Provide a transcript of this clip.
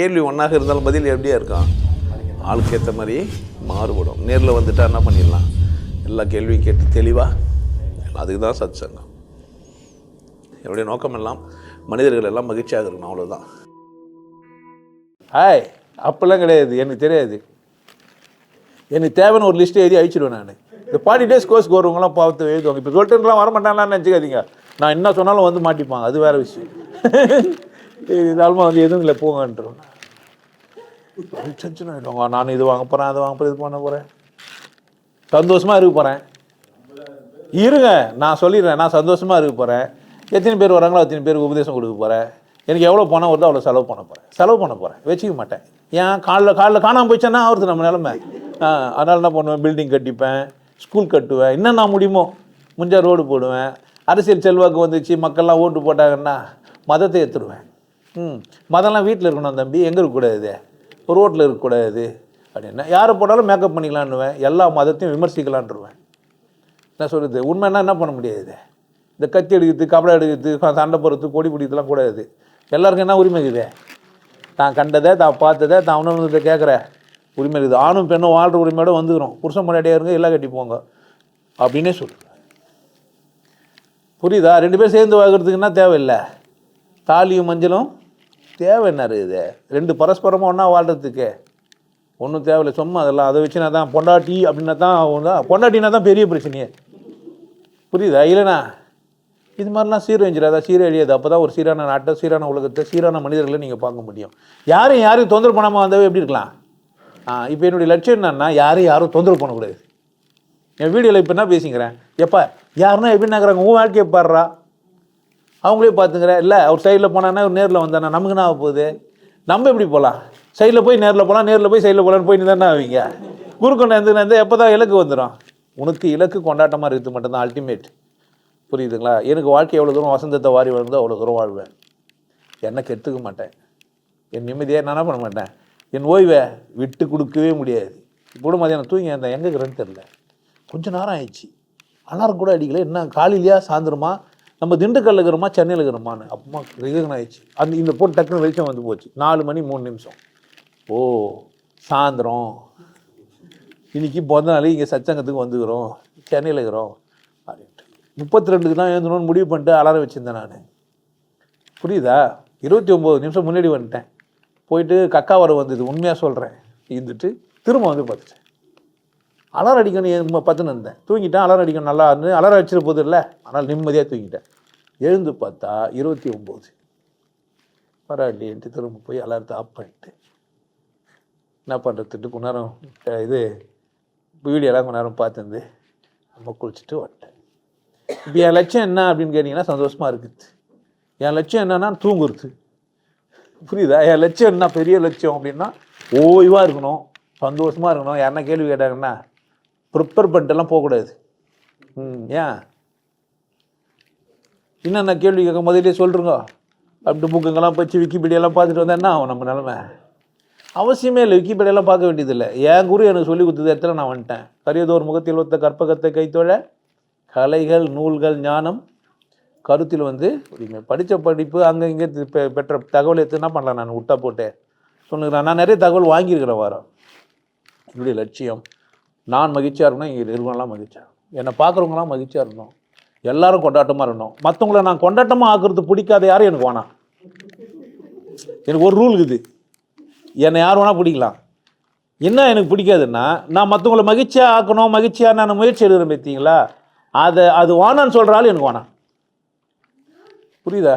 கேள்வி ஒன்றாக இருந்தாலும் பதில் எப்படியா இருக்கும்? ஆளுக்கு ஏற்ற மாதிரி மாறுபடும். நேரில் வந்துட்டால் என்ன பண்ணிடலாம்? எல்லா கேள்வியும் கேட்டு தெளிவாக அதுக்கு தான் சத் சங்கம் என்னுடைய நோக்கம் எல்லாம் மனிதர்கள் எல்லாம் மகிழ்ச்சியாக இருக்கணும் அவ்வளோதான் ஹாய் அப்போல்லாம் கிடையாது எனக்கு தெரியாது. எனக்கு தேவைன்னு ஒரு லிஸ்ட்டு எழுதி அழிச்சிடுவேன் நான். இந்த ஃபார்ட்டி டேஸ் கோர்ஸ் வருவங்களாம் பார்த்து எழுதுவாங்க. இப்போ சொல்லிட்டுலாம் வர மாட்டாங்களான்னு நினச்சிக்காதீங்க. நான் என்ன சொன்னாலும் வந்து மாட்டிப்பாங்க. அது வேறு விஷயம். இருந்தாலும் வந்து எதுவும் இல்லை போங்கன்றோம். டென்ஷன் ஆகிடுவாங்க நான் இது வாங்க போகிறேன் அது வாங்க போகிறேன் இது பண்ண போகிறேன் சந்தோஷமாக இருக்க போகிறேன் இருங்க நான் சொல்லிடுறேன். நான் சந்தோஷமாக இருக்க போகிறேன் எத்தனை பேர் வராங்களோ அத்தனை பேருக்கு உபதேசம் கொடுக்க போகிறேன் எனக்கு எவ்வளோ பணம் வருதோ அவ்வளோ செலவு பண்ண போகிறேன் செலவு பண்ண போகிறேன் வச்சுக்க மாட்டேன். ஏன் காலைல காலைல காணாமல் போயிடுச்சேன்னா ஆகுறது நம்ம நிலமை. அதனால் என்ன பண்ணுவேன்? பில்டிங் கட்டிப்பேன் ஸ்கூல் கட்டுவேன். இன்னும் நான் முடியுமோ முடிஞ்சால் ரோடு போடுவேன். அரசியல் செல்வாக்கு வந்துச்சு மக்கள்லாம் ஓட்டு போட்டாங்கன்னா மதத்தை ஏற்றுடுவேன் ம். மதம்லாம் வீட்டில் இருக்கணும் தம்பி. எங்கே இருக்கக்கூடாது ரோட்டில் இருக்கக்கூடாது அப்படின்னா யாரை போட்டாலும் மேக்கப் பண்ணிக்கலான்னுவேன். எல்லா மதத்தையும் விமர்சிக்கலான்ருவேன். நான் சொல்கிறது உண்மைன்னா என்ன பண்ண முடியாது? இந்த கத்தி எடுக்கிறது கபடா எடுக்கிறது சண்டை போடுறது கொடி பிடிக்கிறதுலாம் கூடாது. எல்லாருக்கும் என்ன உரிமை இருக்குது? தான் கண்டதை தான் பார்த்ததை தான் உணர்ந்ததை கேட்குற உரிமை இருக்குது. ஆணும் பெண்ணும் வாழ்கிற உரிமையோட வந்துக்கிறோம். புருஷன் முன்னாடியே இருங்க எல்லாம் கட்டி போங்க. அப்படின்னே சொல்லுவேன். புரியுதா? ரெண்டு பேரும் சேர்ந்து வாழ்கிறதுக்கு என்ன தேவையில்லை? தாலியும் மஞ்சளும் தேவை என்ன இருக்குது ரெண்டு பரஸ்பரமாக ஒன்றா வாழ்கிறதுக்கு ஒன்றும் தேவையில்லை சும்மா அதெல்லாம் அதை வச்சு நான் தான் பொண்டாட்டி அப்படின்னா தான் பொண்டாட்டினா தான் பெரிய பிரச்சனையே. புரியுதா? இல்லைண்ணா இது மாதிரிலாம் சீரழிஞ்சிடாதா சீரழியாது அப்போ தான் ஒரு சீரான நாட்டை சீரான உலகத்தை சீரான மனிதர்களை நீங்கள் பார்க்க முடியும். யாரையும் யாரையும் தொந்தரவு பண்ணாமல் வந்தாவே எப்படி இருக்கலாம்? ஆ இப்போ என்னுடைய லட்சியம் என்னன்னா யாரையும் யாரும் தொந்தரவு பண்ணக்கூடாது. என் வீடியோவில் இப்போ என்ன பேசிக்கிறேன்? எப்பா யாருன்னா எப்படி நாங்கிறாங்க உன் வாழ்க்கையை பாடுறா. அவங்களே பார்த்துக்கிறேன் இல்லை அவர் சைடில் போனான்னா நேரில் வந்தானா நமக்கு என்ன ஆக போகுது? நம்ம எப்படி போகலாம் சைடில் போய் நேரில் போகலாம் நேரில் போய் சைடில் போகலான்னு போய் தானே ஆவீங்க? குறுக்கொண்ட இருந்து எப்போ தான் இலக்கு வந்துடும் உனக்கு இலக்கு கொண்டாட்டமாக இருக்குது மட்டும்தான் அல்டிமேட் புரியுதுங்களா? எனக்கு வாழ்க்கை எவ்வளோ தூரம் வசந்தத்தை வாரி வருதோ அவ்வளோ தூரம் வாழ்வேன். என்னை கெடுத்துக்க மாட்டேன். என் நிம்மதியாக நான் என்ன பண்ண மாட்டேன்? என் ஓய்வை விட்டு கொடுக்கவே முடியாது. கூட மதியானம் தூங்கி அந்த எங்கே இருக்கிறேன்னு தெரில கொஞ்சம் நேரம் ஆயிடுச்சு. அலாரம் கூட அடிக்கல. என்ன காலையிலையா சாயந்தரமா? நம்ம திண்டுக்கல்ல இருக்கிறோமா சென்னையில் இருக்கிறோமான்னு. அப்பமா ரிகன் ஆயிடுச்சு அந்த இந்த போட்டு டக்குன்னு வெளிச்சம் வந்து போச்சு. நாலு மணி மூணு நிமிஷம். ஓ சாயந்தரம். இன்னைக்கு பிறந்த நாளைக்கு இங்கே சச்சங்கத்துக்கு வந்துக்கிறோம். சென்னையில் இருக்கிறோம். அப்படின்ட்டு. முப்பத்தி ரெண்டுக்கு தான் எழுந்தணும்னு முடிவு பண்ணிட்டு அலாரம் வச்சுருந்தேன் நான். புரியுதா? இருபத்தி ஒம்பது நிமிஷம் முன்னாடி வந்துட்டேன். போயிட்டு கக்கா வர வந்தது. உண்மையாக சொல்கிறேன் இருந்துட்டு திரும்ப வந்து பார்த்துட்டேன். அலாரம் அடிக்கணும் பத்துன்னு இருந்தேன். தூங்கிட்டேன் அலாரம் அடிக்கணும் நல்லா இருந்து அலாரம் அடிச்சிட போது இல்லை ஆனால் நிம்மதியாக தூங்கிட்டேன். எழுந்து பார்த்தா இருபத்தி ஒம்பது பரவாயில்லைன்ட்டு திரும்ப போய் அலாரத்தை ஆஃப் பண்ணிட்டு என்ன பண்ணுறதுட்டு கொஞ்ச நேரம் இது வீடியோலாம் கொஞ்ச நேரம் பார்த்துருந்து நம்ம குளிச்சுட்டு வந்துட்டேன். இப்போ என் லட்சியம் என்ன அப்படின்னு கேட்டிங்கன்னா சந்தோஷமாக இருக்குது. என் லட்சியம் என்னன்னா தூங்குறது. புரியுதா? என் லட்சியம் என்ன? பெரிய லட்சியம் அப்படின்னா ஓய்வாக இருக்கணும் சந்தோஷமாக இருக்கணும். யாருன்னா கேள்வி கேட்டாங்கன்னா ப்ரிப்பேர் பண்ணிட்டுலாம் போகக்கூடாது. ம் ஏன் என்னென்ன கேள்வி கேட்க முதலே சொல்கிறோங்க அப்படி புக்குங்கெல்லாம் போச்சு விக்கிபீடியாலாம் பார்த்துட்டு வந்தால் என்ன ஆகும் நம்ம நிலமை? அவசியமே இல்லை. விக்கிபீடியாலாம் பார்க்க வேண்டியதில்லை. என் குரு எனக்கு சொல்லி கொடுத்தது இடத்துல நான் வந்துட்டேன். கரியதோர் முகத்தில் ஒத்த கற்பகத்தை கைத்தோழ கலைகள் நூல்கள் ஞானம் கருத்தில் வந்து படித்த படிப்பு அங்கே இங்கே பெற்ற தகவல் எடுத்து என்ன பண்ணலாம்? நான் விட்டா போட்டேன். சொல்லுகிறேன் நான் நிறைய தகவல் வாங்கியிருக்கிறேன் வாரம். என்னுடைய லட்சியம். நான் மகிழ்ச்சியாக இருக்கணும் இங்கே நிறுவனம்லாம் மகிழ்ச்சியாக என்னை பார்க்குறவங்களாம் மகிழ்ச்சியாக இருக்கணும். எல்லாரும் கொண்டாட்டமாக இருக்கணும். மற்றவங்கள நான் கொண்டாட்டமாக ஆக்குறது பிடிக்காத யாரும் எனக்கு வேணாம். எனக்கு ஒரு ரூல் இருக்குது. என்னை யார் வேணால் பிடிக்கலாம். என்ன எனக்கு பிடிக்காதுன்னா நான் மற்றவங்கள மகிழ்ச்சியாக ஆக்கணும் மகிழ்ச்சியாக நான் முயற்சி எடுக்கிறேன் பார்த்தீங்களா? அதை அது வேணான்னு சொல்கிற ஆள் எனக்கு வேணாம். புரியுதா?